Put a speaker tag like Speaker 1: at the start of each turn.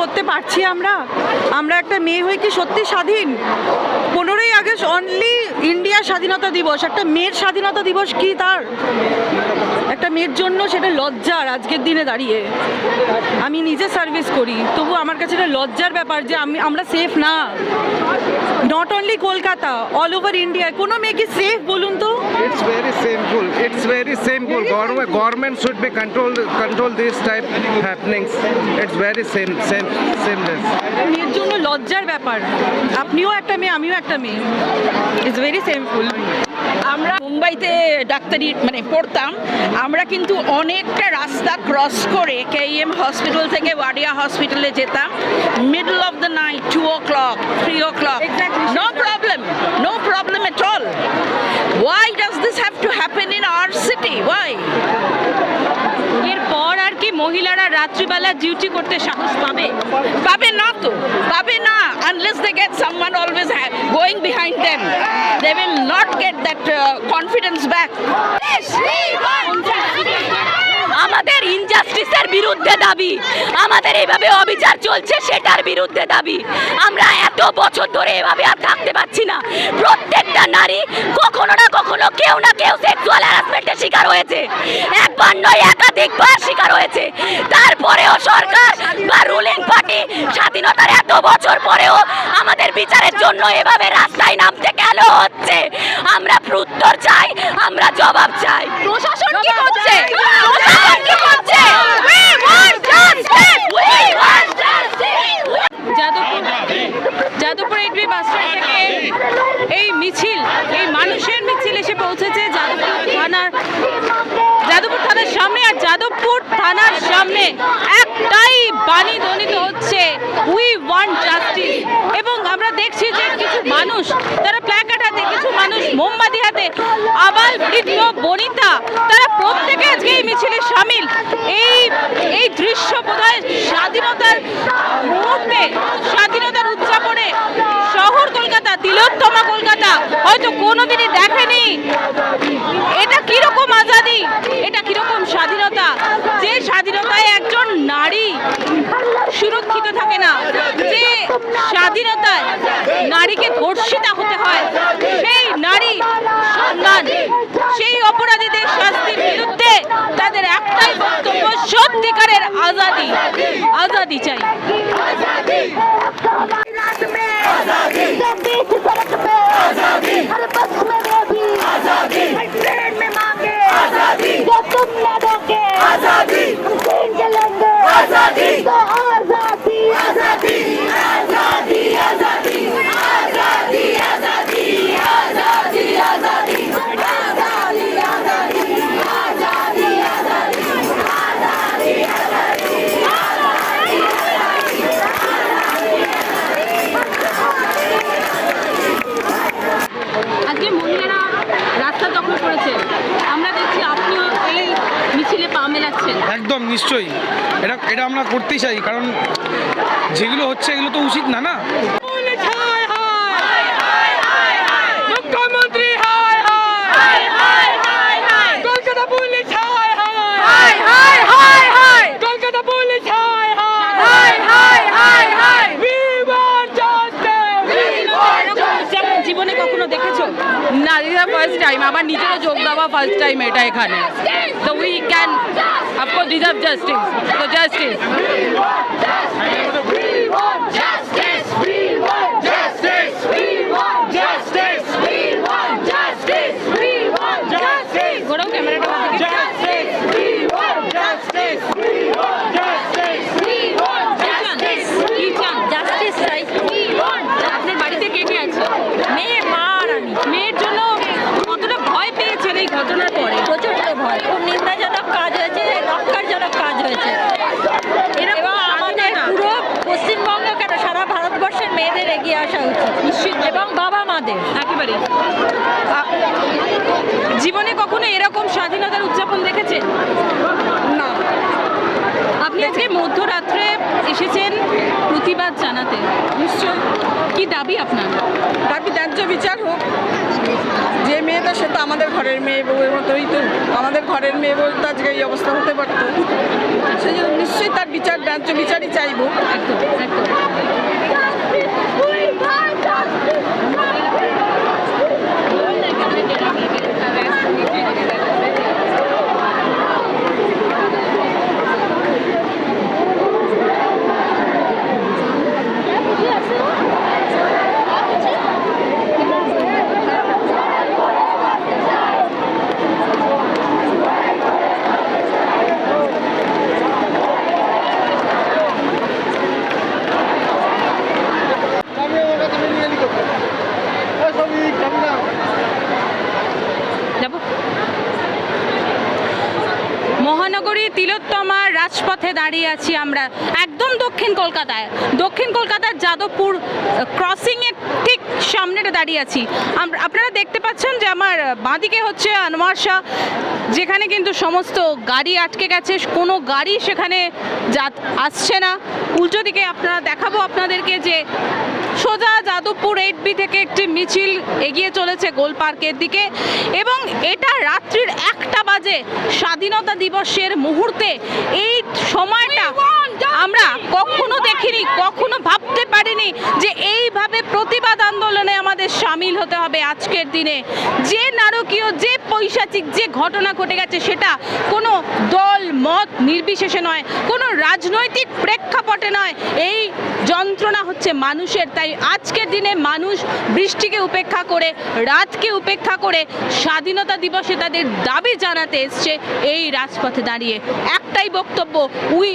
Speaker 1: করতে পারছি আমরা? আমরা একটা মেয়ে হয়ে কি সত্যি স্বাধীন? পনেরোই আগস্ট অনলি ইন্ডিয়া স্বাধীনতা দিবস, একটা মেয়ের স্বাধীনতা দিবস কি তার? একটা মেয়ের জন্য সেটা লজ্জার আজকের দিনে দাঁড়িয়ে আমি নিজে সার্ভিস করি তবু আমার কাছে এটা লজ্জার ব্যাপার যে আমি আমরা সেফ না not only Kolkata all over ইন্ডিয়ায় কোনো মেয়ে কি সেফ বলুন তো
Speaker 2: very simple. It's very simple. Government, government should be control control these type happenings. It's very sim, sim, seamless.
Speaker 1: মেয়ের জন্য লজ্জার ব্যাপার আপনিও একটা মেয়ে আমিও একটা মেয়ে ইটস ভেরি সিম্পল
Speaker 3: আমরা মুম্বাইতে ডাক্তারি মানে পড়তাম আমরা কিন্তু অনেকটা রাস্তা ক্রস করে কেএম হসপিটাল থেকে ওয়াডিয়া হসপিটালে যেতাম। Middle of the night two o'clock three o'clock. No problem no problem at all why does this have to happen in our city why
Speaker 1: মহিলারা রাত্রিবেলা ডিউটি করতে সাহস পাবে?
Speaker 3: পাবে না তো, পাবে না unless they get someone always going behind them they will not get that confidence back
Speaker 4: আমাদের ইনজাস্টিসের বিরুদ্ধে দাবি, আমাদের এইভাবে অবিচার চলছে, সেটার বিরুদ্ধে দাবি। আমরা এত বছর ধরে এভাবে আর থাকতে পারছি না। প্রত্যেকটা নারী কখনো না কেউ না কেউ সেক্সুয়াল হ্যারাসমেন্টের শিকার হয়েছে। একবার নয় একাধিকবার শিকার হয়েছে। তারপরেও সরকার বা রুলিং পার্টি স্বাধীনতার এত বছর পরেও আমাদের বিচারের জন্য এভাবে রাস্তায় নামতে কেন হচ্ছে? আমরা উত্তর চাই আমরা জবাব চাই। প্রশাসন কি করছে? প্রশাসন কি করছে!
Speaker 1: যাদবপুর যাদবপুর বাস স্ট্যান্ড থেকে এই মিছিল এই মানুষের এসে পৌঁছেছে যাদবপুর থানার যাদবপুর থানার সামনে আর যাদবপুর থানার সামনে একটাই বাণী ধ্বনিত হচ্ছে উই ওয়ান্ট জাস্টিস এবং আমরা দেখছি যে কিছু মানুষ তারা প্ল্যাকার্ড হাতে, কিছু মানুষ মোমবাতি হাতে, আবাল বৃদ্ধ, বনিতা, তারা প্রত্যেকে আজকে এই মিছিলে সামিল। এই এই দৃশ্য বোধহয় স্বাধীনতার স্বাধীনতার উদযাপনে শহর কলকাতা তিলোত্তমা কলকাতা হয়তো কোনোদিনই দেখেনি। এটা কীরকম আজাদি? এটা কীরকম স্বাধীনতা? যে স্বাধীনতায় একজন নারী সুরক্ষিত থাকে না, যে স্বাধীনতায় নারীকে ধর্ষিতা হতে হয়, সেই নারী সন্ধান সেই অপরাধীদের শাস্তির বিরুদ্ধে তাদের একটাই বক্তব্য, সত্যিকারের আজাদি। আজাদি চাই। রাস্তা দখল করেছে। আমরা দেখছি আপনিও এই মিছিলে পা মেলাচ্ছেন।
Speaker 5: একদম, নিশ্চয়ই। এটা এটা আমরা করতেই চাই, কারণ যেগুলো হচ্ছে এগুলো তো উচিত না না মুখ্যমন্ত্রী হায় হায় কলকাতা পুলিশ হায় হায় কলকাতা পুলিশ হায় হায় We want justice!
Speaker 1: যেমন জীবনে কখনো দেখেছ
Speaker 6: না ফার্স্ট টাইম আমার নিজেরও যোগ দেওয়া ফার্স্ট টাইম এটা এখানে। তো we can of course deserve justice তো জাস্টিস
Speaker 1: ঘোরাও ক্যামেরাটা দিকে কি চান জাস্টিস চাই আপনার বাড়িতে কে কে আছে মেয়ে মা আর আমি মেয়ের জন্য কতটা ভয় পেয়েছেন এই ঘটনার পরে
Speaker 4: প্রচণ্ড ভয় খুব নিন্দাজনক কাজ হয়েছে নক্কারজনক কাজ হয়েছে
Speaker 1: এরকম
Speaker 4: এবং আমাদের
Speaker 1: স্বাধীনতা-
Speaker 4: পুরো পশ্চিমবঙ্গ কেন সারা ভারতবর্ষের মেয়েদের এগিয়ে আসা উচিত
Speaker 1: নিশ্চিত
Speaker 4: এবং বাবা মাদের
Speaker 1: একেবারে জীবনে কখনো এরকম স্বাধীনতার উদযাপন দেখেছেন? না। আপনি আজকে মধ্যরাত্রে এসেছেন প্রতিবাদ জানাতে। নিশ্চয় কি দাবি আপনার?
Speaker 6: দাবি ন্যায্য বিচার হোক। যে
Speaker 3: তো সে তো আমাদের ঘরের মেয়ে বউয়ের মতোই তো। আমাদের ঘরের মেয়ে বউ তো আজকে এই অবস্থা হতে পারতো। সেই জন্য নিশ্চয়ই তার বিচার ন্যায্য বিচারই চাইব।
Speaker 1: একদম একদম। মহানগরী তিলোত্তমা রাজপথে দাঁড়িয়ে আছি আমরা, একদম দক্ষিণ কলকাতায়। দক্ষিণ কলকাতার যাদবপুর ক্রসিং এর ঠিক সামনেটা দাঁড়িয়ে আছি। আপনারা দেখতে পাচ্ছেন যে আমার বাঁদিকে হচ্ছে আনোয়ার শাহ, যেখানে কিন্তু সমস্ত গাড়ি আটকে গেছে, কোনো গাড়ি সেখানে যাত, আসছে না। উল্টো দিকে আপনারা দেখাবো আপনাদেরকে যে সোজা যাদবপুর এইট বি থেকে একটি মিছিল এগিয়ে চলেছে গোল পার্কের দিকে এবং এটা রাত্রির একটা বাজে স্বাধীনতা দিবসের মুহূর্তে। এই সময়টা আমরা কখনো দেখিনি, কখনো ভাবতে পারিনি যে এইভাবে প্রতিবাদ আন্দোলনে আমাদের সামিল হতে হবে আজকের দিনে। যে নারকীয়, যে পৈশাচিক যে ঘটনা ঘটে গেছে সেটা কোনো দল মত নির্বিশেষে নয়, কোনো রাজনৈতিক প্রেক্ষাপটে নয়। এই যন্ত্রণা হচ্ছে মানুষের, তাই আজকের দিনে মানুষ বৃষ্টিকে উপেক্ষা করে, রাতকে উপেক্ষা করে স্বাধীনতা দিবসে তাদের দাবি জানাতে এসছে এই রাজপথে দাঁড়িয়ে। একটাই বক্তব্য, উই